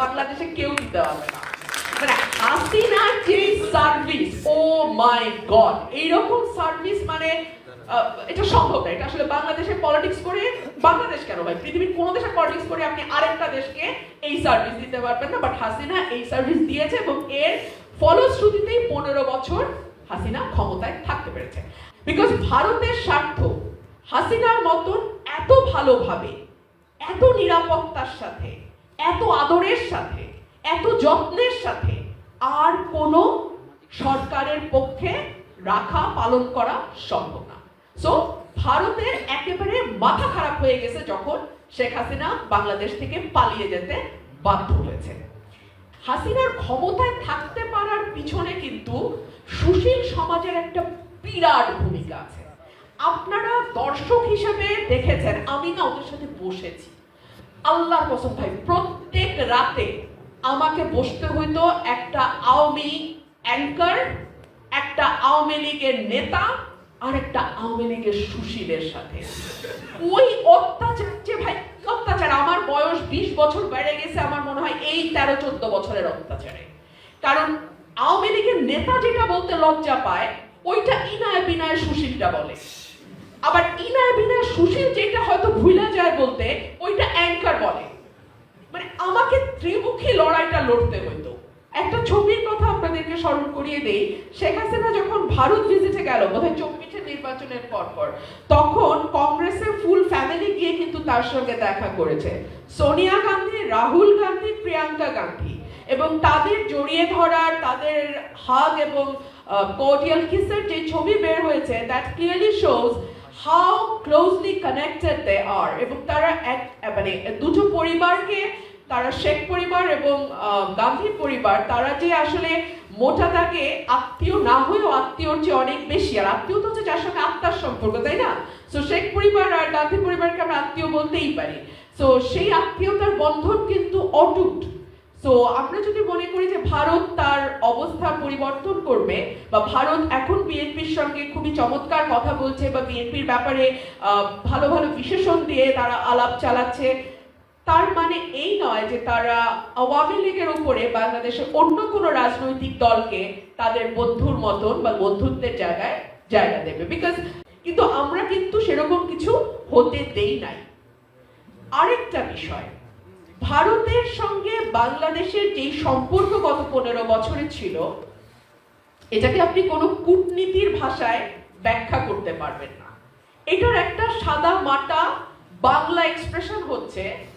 বাংলাদেশে কেউ দিতে পারবে না। সার্ভিস ও মাই এইরকম সার্ভিস মানে এটা সম্ভব এটা আসলে বাংলাদেশে পলিটিক্স করে, বাংলাদেশ কেন দেশে পলিটিক্স করে আপনি আরেকটা দেশকে এই সার্ভিস দিতে পারবেন বাট হাসিনা এই সার্ভিস দিয়েছে এবং এর ফলশ্রুতিতেই পনেরো বছর হাসিনা ক্ষমতায় থাকতে পেরেছে। বিকজ ভারতের স্বার্থ, হাসিনার মতন এত ভালোভাবে, এত নিরাপত্তার সাথে এত আদরের সাথে, এত যত্নের সাথে আর কোনো সরকারের পক্ষে রাখা, পালন করা সম্ভব না। সো ভারতের একেবারে মাথা খারাপ হয়ে গেছে যখন শেখ হাসিনা বাংলাদেশ থেকে পালিয়ে যেতে বাধ্য হয়েছে। হাসিনার ক্ষমতায় থাকতে পারার পিছনে কিন্তু সুশীল সমাজের একটা বিরাট ভূমিকা আছে। আপনারা দর্শক হিসেবে দেখেছেন, আমি না ওদের সাথে বসেছি। আল্লাহর কসম ভাই, প্রত্যেক রাতে আমাকে বসতে হইতো একটা আওয়ামী অ্যাঙ্কার একটা আওয়ামী লীগের নেতা আর একটা আওয়ামী লীগের সুশীলের সাথে। ওই অত্যাচার, যে ভাই, অত্যাচার, আমার বয়স বিশ বছর বেড়ে গেছে, আমার মনে হয় এই তেরো চোদ্দ বছরের অত্যাচারে। কারণ আওয়ামী লীগের নেতা যেটা বলতে লজ্জা পায়, ওইটা ইনায় বিনায় সুশীলটা বলে। আবার ইনায় বিনায় সুশীল যেটা হয়তো ভুলে যায় বলতে ওইটা অ্যাঙ্কার বলে মানে আমাকে ত্রিমুখী লড়াইটা লড়তে হইতো। একটা ছবির কথা আপনাদেরকে স্মরণ করিয়ে দেই। শেখ হাসিনা যখন ভারত ভিজিটে গেল, বোধহয় চব্বিশের নির্বাচনের পর পর তখন কংগ্রেসের ফুল ফ্যামিলি গিয়ে কিন্তু তার সঙ্গে দেখা করেছে। সোনিয়া গান্ধী, রাহুল গান্ধী, প্রিয়াঙ্কা গান্ধী। এবং তাদের জড়িয়ে ধরার, তাদের হাগ এবং কোর্ডিয়াল কিসের যে ছবি বের হয়েছে that clearly shows how closely connected they are এবং তারা এক মানে দুটো পরিবারকে তারা শেখ পরিবার এবং গান্ধী পরিবার, তারা যে আসলে মোটা দাগে আত্মীয় না হয়েও আত্মীয়র চেয়ে অনেক বেশি। আর আত্মীয় তো হচ্ছে যার সঙ্গে আত্মার সম্পর্ক, তাই না? তো শেখ পরিবার আর গান্ধী পরিবারকে আমরা আত্মীয় বলতেই পারি। তো সেই আত্মীয়তার বন্ধন কিন্তু অটুট। তো আমরা যদি মনে করি যে ভারত তার অবস্থা পরিবর্তন করবে বা ভারত এখন বিএনপির সঙ্গে খুবই চমৎকার কথা বলছে বা বিএনপির ব্যাপারে ভালো ভালো বিশেষণ দিয়ে তারা আলাপ চালাচ্ছে তার মানে এই নয় যে তারা আওয়ামী লীগের উপরে বাংলাদেশের অন্য কোনো রাজনৈতিক দলকে তাদের বন্ধুর মতন বা বন্ধুত্বের জায়গায় জায়গা দেবে। বিকজ কিন্তু আমরা কিন্তু সেরকম কিছু হতে দেই নাই। আরেকটা বিষয়, ভারতের সঙ্গে বাংলাদেশের যেই সম্পর্ক গত পনেরো বছরে ছিল, এটাকে আপনি কোনো কূটনীতির ভাষায় ব্যাখ্যা করতে পারবেন না। এটার একটা সাদা মাটা বাংলা এক্সপ্রেশন হচ্ছে